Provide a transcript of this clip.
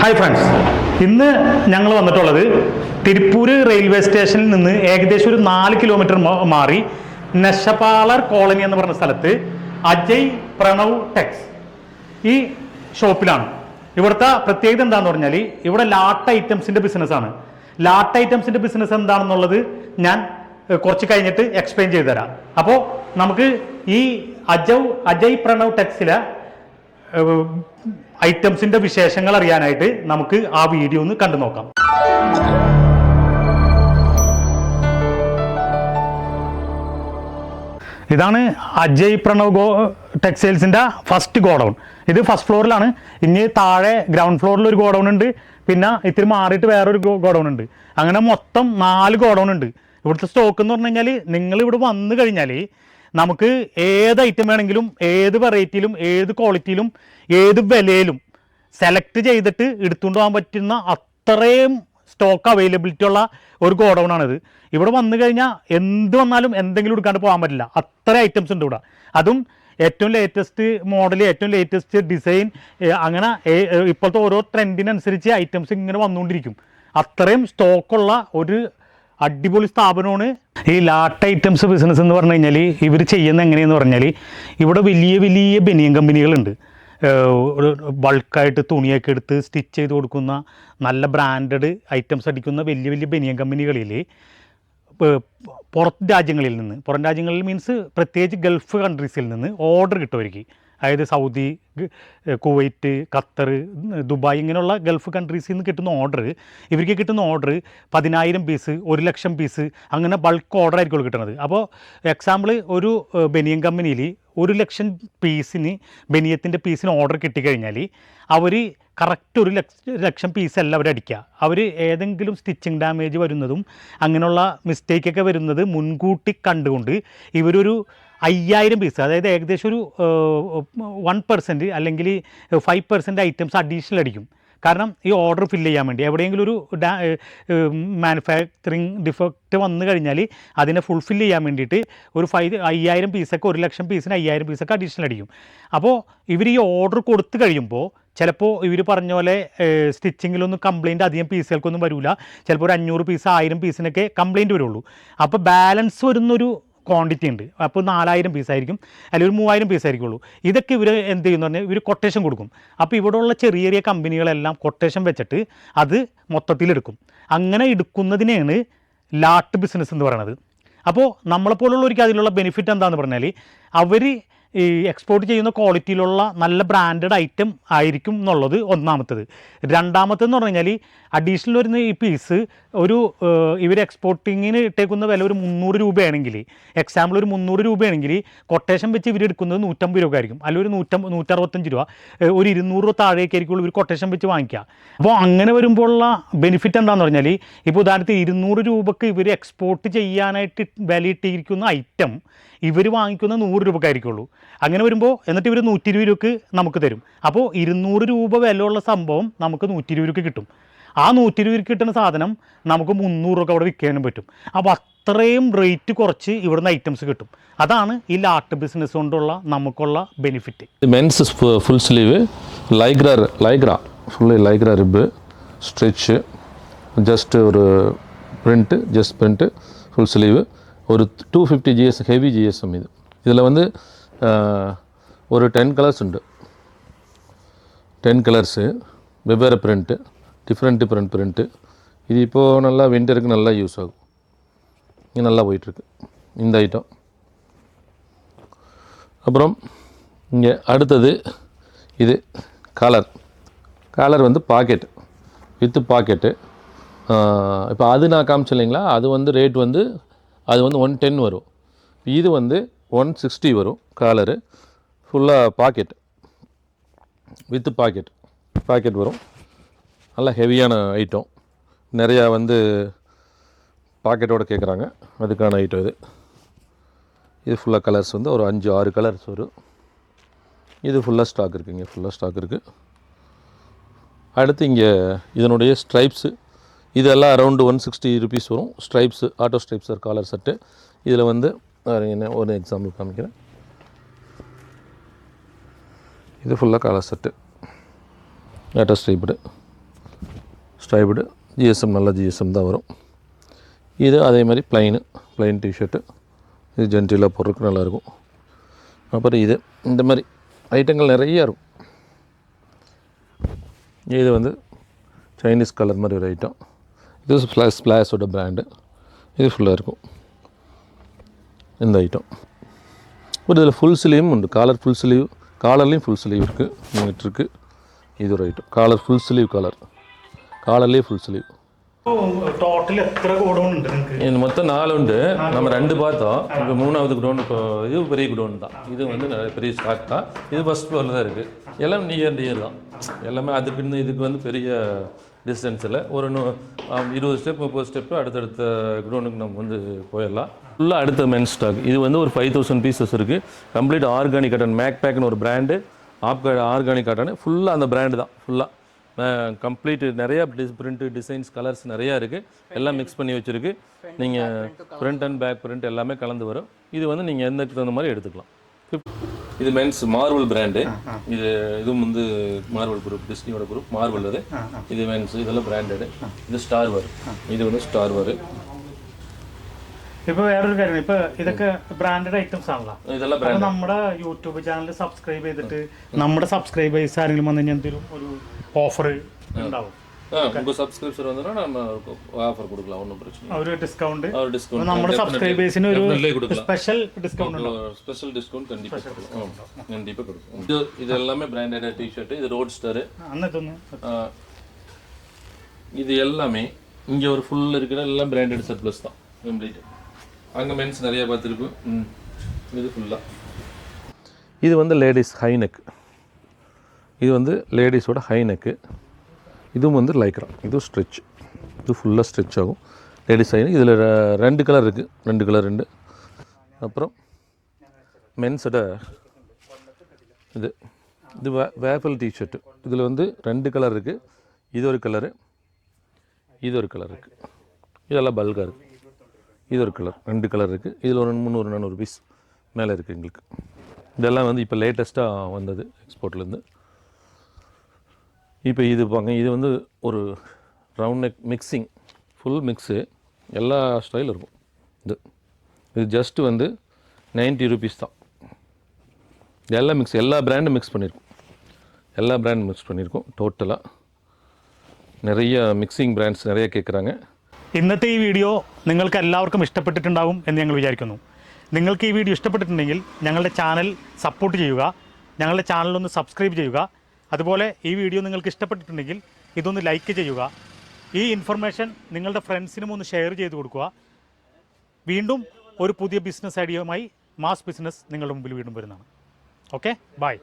Hi friends ഇന്ന് ഞങ്ങൾ വന്നിട്ടുള്ളത് തിരുപ്പൂര് റെയിൽവേ സ്റ്റേഷനിൽ നിന്ന് ഏകദേശം ഒരു നാല് കിലോമീറ്റർ മാറി നശപാളർ കോളനി എന്ന് പറഞ്ഞ സ്ഥലത്ത് അജയ് പ്രണവ് ടെക്സ് ഈ ഷോപ്പിലാണ്. ഇവിടുത്തെ പ്രത്യേകത എന്താണെന്ന് പറഞ്ഞാൽ ഇവിടെ ലാട്ട് ഐറ്റംസിന്റെ ബിസിനസ്സാണ് ലാട്ട് ഐറ്റംസിന്റെ ബിസിനസ് എന്താണെന്നുള്ളത് ഞാൻ കുറച്ച് കഴിഞ്ഞിട്ട് എക്സ്പ്ലെയിൻ ചെയ്തു തരാം അപ്പോൾ നമുക്ക് ഈ അജവ് അജയ് പ്രണവ് ടെക്സിലെ ഐറ്റംസിന്റെ വിശേഷങ്ങൾ അറിയാനായിട്ട് നമുക്ക് ആ വീഡിയോ ഒന്ന് കണ്ടു നോക്കാം. ഇതാണ് അജയ് പ്രണവ് ഗോ ടെക്സ്റ്റൈൽസിന്റെ ഫസ്റ്റ് ഗോഡൗൺ. ഇത് ഫസ്റ്റ് ഫ്ലോറിലാണ് ഇനി താഴെ ഗ്രൗണ്ട് ഫ്ലോറിൽ ഒരു ഗോഡൗൺ ഉണ്ട്. പിന്നെ ഇത്തിരി മാറിയിട്ട് വേറൊരു ഗോഡൗൺ ഉണ്ട്. അങ്ങനെ മൊത്തം നാല് ഗോഡൗൺ ഉണ്ട്. ഇവിടുത്തെ സ്റ്റോക്ക് എന്ന് പറഞ്ഞു കഴിഞ്ഞാൽ നിങ്ങൾ ഇവിടെ വന്നു കഴിഞ്ഞാൽ നമുക്ക് ഏത് ഐറ്റം വേണമെങ്കിലും ഏത് വെറൈറ്റിയിലും ഏത് ക്വാളിറ്റിയിലും ഏത് വിലയിലും സെലക്ട് ചെയ്തിട്ട് എടുത്തുകൊണ്ട് പോകാൻ പറ്റുന്ന അത്രയും സ്റ്റോക്ക് അവൈലബിലിറ്റി ഉള്ള ഒരു ഗോഡൗൺ ആണിത്. ഇവിടെ വന്നു കഴിഞ്ഞാൽ എന്ത് വന്നാലും എന്തെങ്കിലും എടുക്കാണ്ട് പോകാൻ പറ്റില്ല. അത്ര ഐറ്റംസ് ഉണ്ട് ഇവിടെ. അതും ഏറ്റവും ലേറ്റസ്റ്റ് മോഡൽ ഏറ്റവും ലേറ്റസ്റ്റ് ഡിസൈൻ അങ്ങനെ ഇപ്പോഴത്തെ ഓരോ ട്രെൻഡിനനുസരിച്ച് ഐറ്റംസ് ഇങ്ങനെ വന്നുകൊണ്ടിരിക്കും. അത്രയും സ്റ്റോക്കുള്ള ഒരു അടിപൊളി സ്ഥാപനമാണ്. ഈ ലാട്ട് ഐറ്റംസ് ബിസിനസ് എന്ന് പറഞ്ഞു കഴിഞ്ഞാൽ ഇവർ ചെയ്യുന്ന എങ്ങനെയെന്ന് പറഞ്ഞാൽ ഇവിടെ വലിയ വലിയ ബനിയൻ കമ്പനികളുണ്ട്. ബൾക്കായിട്ട് തുണിയൊക്കെ എടുത്ത് സ്റ്റിച്ച് ചെയ്ത് കൊടുക്കുന്ന നല്ല ബ്രാൻഡഡ് ഐറ്റംസ് അടിക്കുന്ന വലിയ വലിയ ബനിയൻ കമ്പനികളിൽ പുറത്ത് രാജ്യങ്ങളിൽ നിന്ന്. പുറം രാജ്യങ്ങളിൽ മീൻസ് പ്രത്യേകിച്ച് ഗൾഫ് കൺട്രീസിൽ നിന്ന് ഓർഡർ കിട്ടും അവർക്ക്. അതായത് സൗദി കുവൈറ്റ് ഖത്തർ ദുബായ് ഇങ്ങനെയുള്ള ഗൾഫ് കൺട്രീസിൽ നിന്ന് കിട്ടുന്ന ഓർഡർ ഇവർക്ക് കിട്ടുന്ന ഓർഡർ പതിനായിരം പീസ് ഒരു ലക്ഷം പീസ് അങ്ങനെ ബൾക്ക് ഓർഡർ ആയിരിക്കും കിട്ടുന്നത്. അപ്പോൾ എക്സാമ്പിൾ ഒരു ബനിയൻ കമ്പനിയിൽ ഒരു ലക്ഷം പീസിന് ബനിയത്തിന്റെ പീസിന് ഓർഡർ കിട്ടിക്കഴിഞ്ഞാൽ അവർ കറക്റ്റ് ഒരു ലക്ഷ ലക്ഷം പീസല്ല അവർ അടിക്കുക അവർ ഏതെങ്കിലും സ്റ്റിച്ചിങ് ഡാമേജ് വരുന്നതും അങ്ങനെയുള്ള മിസ്റ്റേക്കൊക്കെ വരുന്നത് മുൻകൂട്ടി കണ്ടുകൊണ്ട് ഇവരൊരു അയ്യായിരം പീസ് അതായത് ഏകദേശം ഒരു വൺ പെർസെന്റ് അല്ലെങ്കിൽ ഫൈവ് പെർസെന്റ് ഐറ്റംസ് അഡീഷണൽ അടിക്കും. കാരണം ഈ ഓർഡർ ഫില്ല് ചെയ്യാൻ വേണ്ടി. എവിടെയെങ്കിലും ഒരു ഡാ മാനുഫാക്ചറിങ് ഡിഫക്റ്റ് വന്നു കഴിഞ്ഞാൽ അതിനെ ഫുൾഫിൽ ചെയ്യാൻ വേണ്ടിയിട്ട് ഒരു ഫൈവ് അയ്യായിരം പീസൊക്കെ ഒരു ലക്ഷം പീസിന് അയ്യായിരം പീസൊക്കെ അഡീഷണൽ അടിക്കും. അപ്പോൾ ഇവർ ഈ ഓർഡർ കൊടുത്തു കഴിയുമ്പോൾ ചിലപ്പോൾ ഇവർ പറഞ്ഞ പോലെ സ്റ്റിച്ചിങ്ങിലൊന്നും കംപ്ലയിന്റ് അധികം പീസുകൾക്കൊന്നും വരില്ല ചിലപ്പോൾ ഒരു അഞ്ഞൂറ് പീസ് ആയിരം പീസിനൊക്കെ കംപ്ലയിന്റ് വരുള്ളൂ. അപ്പോൾ ബാലൻസ് വരുന്നൊരു ക്വാണ്ടിറ്റി ഉണ്ട്. അപ്പോൾ നാലായിരം പീസായിരിക്കും അല്ലെങ്കിൽ ഒരു മൂവായിരം പീസായിരിക്കുള്ളൂ ഇതൊക്കെ ഇവർ എന്ത് ചെയ്യുന്നു പറഞ്ഞാൽ ഇവർ കൊട്ടേഷൻ കൊടുക്കും. അപ്പോൾ ഇവിടെയുള്ള ചെറിയ ചെറിയ കമ്പനികളെല്ലാം കൊട്ടേഷൻ വെച്ചിട്ട് അത് മൊത്തത്തിലെടുക്കും അങ്ങനെ എടുക്കുന്നതിനെയാണ് ലാട്ട് ബിസിനസ് എന്ന് പറയുന്നത് അപ്പോൾ നമ്മളെപ്പോലുള്ളവർക്ക് അതിലുള്ള ബെനിഫിറ്റ് എന്താണെന്ന് പറഞ്ഞാൽ അവർ ഈ എക്സ്പോർട്ട് ചെയ്യുന്ന ക്വാളിറ്റിയിലുള്ള നല്ല ബ്രാൻഡഡ് ഐറ്റം ആയിരിക്കും എന്നുള്ളത് ഒന്നാമത്തത്. രണ്ടാമത്തെന്ന് പറഞ്ഞു കഴിഞ്ഞാൽ അഡീഷണൽ വരുന്ന ഈ പീസ് ഒരു ഇവർ എക്സ്പോർട്ടിങ്ങിന് ഇട്ടേക്കുന്ന വില ഒരു മുന്നൂറ് രൂപയാണെങ്കിൽ എക്സാമ്പിൾ ഒരു മുന്നൂറ് രൂപയാണെങ്കിൽ കൊട്ടേഷൻ വെച്ച് ഇവർ എടുക്കുന്നത് നൂറ്റമ്പത് രൂപ ആയിരിക്കും. അല്ലെങ്കിൽ ഒരു നൂറ്റം നൂറ്ററുപത്തഞ്ച് രൂപ ഒരു ഇരുന്നൂറ് രൂപ താഴേക്കായിരിക്കും ഇവർ കൊട്ടേഷൻ വെച്ച് വാങ്ങിക്കുക. അപ്പോൾ അങ്ങനെ വരുമ്പോഴുള്ള ബെനിഫിറ്റ് എന്താണെന്ന് പറഞ്ഞാൽ ഇപ്പോൾ ഉദാഹരണത്തിന് ഇരുന്നൂറ് രൂപക്ക് ഇവർ എക്സ്പോർട്ട് ചെയ്യാനായിട്ട് വിലയിട്ടിരിക്കുന്ന ഐറ്റം ഇവർ വാങ്ങിക്കുന്ന നൂറ് രൂപക്കായിരിക്കുള്ളൂ. അങ്ങനെ വരുമ്പോൾ എന്നിട്ട് ഇവർ നൂറ്റി ഇരുപത് രൂപക്ക് നമുക്ക് തരും. അപ്പോൾ ഇരുന്നൂറ് രൂപ വിലയുള്ള സംഭവം നമുക്ക് നൂറ്റി ഇരുപത് രൂപക്ക് കിട്ടും. ആ നൂറ്റി ഇരുപത് കിട്ടുന്ന സാധനം നമുക്ക് മുന്നൂറ് രൂപ അവിടെ വിൽക്കാനും പറ്റും. അപ്പോൾ അത്രയും റേറ്റ് കുറച്ച് ഇവിടുന്ന് ഐറ്റംസ് കിട്ടും. അതാണ് ഈ ലാട്ട് ബിസിനസ് കൊണ്ടുള്ള നമുക്കുള്ള benefit. Men's full sleeve lycra lycra fully lycra rib stretch just ഒരു print just print full sleeve. ஒரு two fifty GS heavy GSM இது. இதில் வந்து ஒரு டென் கலர்ஸ் உண்டு. டென் கலர்ஸு வெவ்வேறு பிரிண்ட்டு டிஃப்ரெண்ட் டிஃப்ரெண்ட் பிரிண்ட்டு இது இப்போது நல்லா விண்டருக்கு நல்லா யூஸ் ஆகும். இது நல்லா போயிட்டுருக்கு. இந்த ஐட்டம் அப்புறம் இங்கே அடுத்தது இது காலர் காலர் வந்து பாக்கெட் வித்து பாக்கெட்டு இப்போ அது நான் காமிச்சு இல்லைங்களா? அது வந்து ரேட் வந்து அது வந்து ஒன் டென் வரும். இது வந்து ஒன் சிக்ஸ்டி வரும் காலரு ஃபுல்லாக பாக்கெட் வித்து பாக்கெட் பாக்கெட் வரும். நல்லா ஹெவியான ஐட்டம் நிறையா வந்து பாக்கெட்டோடு கேட்குறாங்க அதுக்கான ஐட்டம் இது. இது ஃபுல்லாக கலர்ஸ் வந்து ஒரு அஞ்சு ஆறு கலர்ஸ் வரும். இது ஃபுல்லாக ஸ்டாக் இருக்குங்க. ஃபுல்லாக ஸ்டாக் இருக்குது அடுத்து இங்கே இதனுடைய ஸ்ட்ரைப்ஸு இதெல்லாம் அரௌண்டு ஒன் சிக்ஸ்டி ருபீஸ் வரும். Stripes auto stripes collar set இதில் வந்து என்ன ஒரு எக்ஸாம்பிள் காமிக்கிறேன். இது ஃபுல்லாக collar set auto striped striped GSM நல்ல ஜிஎஸ்எம் தான் வரும். இது அதே மாதிரி ப்ளைனு ப்ளைன் டிஷர்ட்டு இது ஜென்டிலாக போடுறதுக்கு நல்லாயிருக்கும் அப்புறம் இது இந்த மாதிரி ஐட்டங்கள் நிறைய இருக்கும். இது வந்து சைனீஸ் கலர் மாதிரி ஒரு ஐட்டம் இது ஸ்ப்ளாஷ் ஸ்ப்ளாஷோட பிராண்டு இது ஃபுல்லாக இருக்கும் இந்த ஐட்டம் ஒரு இதில் ஃபுல் ஸ்லீவும் உண்டு காலர் ஃபுல் ஸ்லீவ் காலர்லேயும் ஃபுல் ஸ்லீவ் இருக்குது இங்கிட்டு இருக்குது இது ஒரு item collar full sleeve collar காலர்லேயே full sleeve total എത്ര ഗോഡൗൺ ഉണ്ട് നിങ്ങൾക്ക് இது மொத்தம் நாலு உண்டு நம்ம ரெண்டு பார்த்தோம் இப்போ மூணாவது குடோன் இப்போ இது பெரிய குடோன் தான் இது வந்து நிறைய பெரிய ஸ்டாக் தான் இது ஃபஸ்ட் ஃப்ளோரில் தான் இருக்குது எல்லாம் நியர் நியர் தான் எல்லாமே அதுக்கு இன்னும் இதுக்கு வந்து பெரிய டிஸ்டன்ஸ் இல்லை ஒரு நூ இருபது ஸ்டெப் முப்பது ஸ்டெப்பு அடுத்தடுத்த குடோனுக்கு நம்ம வந்து போயிடலாம். ஃபுல்லாக அடுத்த மென் ஸ்டாக் இது வந்து ஒரு ஃபைவ் தௌசண்ட் பீசஸ் இருக்குது கம்ப்ளீட் ஆர்கானிக் காட்டன் மேக் பேக்னு ஒரு பிராண்டு ஆப் ஆர்கானிக் காட்டன் ஃபுல்லாக அந்த பிராண்டு தான். ஃபுல்லாக கம்ப்ளீட் நிறையா டிஸ் பிரிண்ட்டு டிசைன்ஸ் கலர்ஸ் நிறையா இருக்குது எல்லாம் மிக்ஸ் பண்ணி வச்சுருக்கு. நீங்கள் பிரிண்ட் அண்ட் பேக் பிரிண்ட் எல்லாமே கலந்து வரும். இது வந்து நீங்கள் எந்த தகுந்த மாதிரி எடுத்துக்கலாம். இது மென்ஸ் மார்வல் பிராண்டு இது இதுவும் வந்து மார்வல் குரூப் டிஸ்னியோட குரூப் மார்வல் அது இது மென்ஸ் இதெல்லாம் பிராண்டடு இது ஸ்டார் வரும் இது வந்து ஸ்டார் வரும் ഇപ്പൊ വേറൊരു കാര്യം ഇപ്പൊ ഇതൊക്കെ ബ്രാൻഡഡ് ഐറ്റംസ് ആണല്ലോ இதெல்லாம் അപ്പൊ നമ്മുടെ യൂട്യൂബ് ചാനൽ സബ്സ്ക്രൈബ് ചെയ്തിട്ട് നമ്മുടെ സബ്സ്ക്രൈബേഴ്സ് ആരെങ്കിലും വന്നു കഴിഞ്ഞാൽ എന്തെങ്കിലും ഒരു ഓഫർ ഉണ്ടാവും ஆ உங்கள் சப்ஸ்கிரிப்ஷன் வந்தோன்னா நம்ம ஆஃபர் கொடுக்கலாம் ஒன்றும் பிரச்சனை இல்லை ഒരു ഡിസ്കൗണ്ട് ஒரு டிஸ்கவுண்ட் നമ്മുടെ സബ്സ്ക്രൈബേഴ്സിന് ഒരു கொடுக்கலாம் സ്പെഷ്യൽ ഡിസ്കൗണ്ട് ഉണ്ടാവും ஸ்பெஷல் டிஸ்கவுண்ட் கண்டிப்பாக கொடுக்கும் கண்டிப்பாக கொடுக்கும் இது இது எல்லாமே பிராண்டட் டிஷர்ட் இது ரோட் ஸ்டாரு അന്ന് ഇതൊന്ന് இது எல்லாமே இங்கே ஒரு ஃபுல் இருக்கிற எல்லாம் பிராண்டட் சர்ப்ளஸ் தான் கம்ப்ளீட் அங்கே மென்ஸ் நிறைய பார்த்துருக்கும் ம் இது ஃபுல்லாக இது வந்து லேடிஸ் ஹை நெக் இது வந்து லேடிஸோட ஹை நெக்கு இதுவும் வந்து லைக்ரா இதுவும் ஸ்ட்ரெச் இது ஃபுல்லாக ஸ்ட்ரெச் ஆகும். லேடிஸ் சைடு இதில் ரெண்டு கலர் இருக்குது ரெண்டு கலர் ரெண்டு. அப்புறம் மென்ஸோட இது. இது வே வேப்பல் டிஷர்ட்டு இதில் வந்து ரெண்டு கலர் இருக்குது இது ஒரு கலரு இது ஒரு கலர் இருக்குது இதெல்லாம் பல்காக இருக்குது இது ஒரு கலர் ரெண்டு கலர் இருக்குது இதில் ஒரு முந்நூறு நானூறு பீஸ் மேலே இருக்குது எங்களுக்கு. இதெல்லாம் வந்து இப்போ லேட்டஸ்ட்டாக வந்தது எக்ஸ்போர்ட்லேருந்து இப்போ இது பாங்க இது வந்து ஒரு round neck mixing full mix எல்லா ஸ்டைலும் இருக்கும் இது இது ஜஸ்ட்டு வந்து நைன்ட்டி ருபீஸ் தான் எல்லா மிக்ஸ் எல்லா பிராண்டும் மிக்ஸ் பண்ணியிருக்கோம் எல்லா பிராண்டும் மிக்ஸ் பண்ணியிருக்கோம் டோட்டலாக நிறைய மிக்சிங் பிராண்ட்ஸ் நிறைய கேட்குறாங்க இன்னத்தை ஈ வீடியோ நீங்கள் எல்லாருக்கும் ഇഷ്ടപ്പെട്ടിട്ടുണ്ടാവും എന്ന് ഞങ്ങൾ വിചാരിക്കുന്നു നിങ്ങൾക്ക് ഈ വീഡിയോ ഇഷ്ടപ്പെട്ടിട്ടുണ്ടെങ്കിൽ ഞങ്ങളുടെ ചാനൽ സപ്പോർട്ട് ചെയ്യുക ഞങ്ങളുടെ ചാനലൊന്ന് സബ്സ്ക്രൈബ് ചെയ്യുക അതുപോലെ ഈ വീഡിയോ നിങ്ങൾക്ക് ഇഷ്ടപ്പെട്ടിട്ടുണ്ടെങ്കിൽ ഇതൊന്ന് ലൈക്ക് ചെയ്യുക. ഈ ഇൻഫർമേഷൻ നിങ്ങളുടെ ഫ്രണ്ട്സിനും ഒന്ന് ഷെയർ ചെയ്ത് കൊടുക്കുക. വീണ്ടും ഒരു പുതിയ ബിസിനസ് ഐഡിയയുമായി മാസ് ബിസിനസ് നിങ്ങളുടെ മുമ്പിൽ വീണ്ടും വരുന്നതാണ്. Okay bye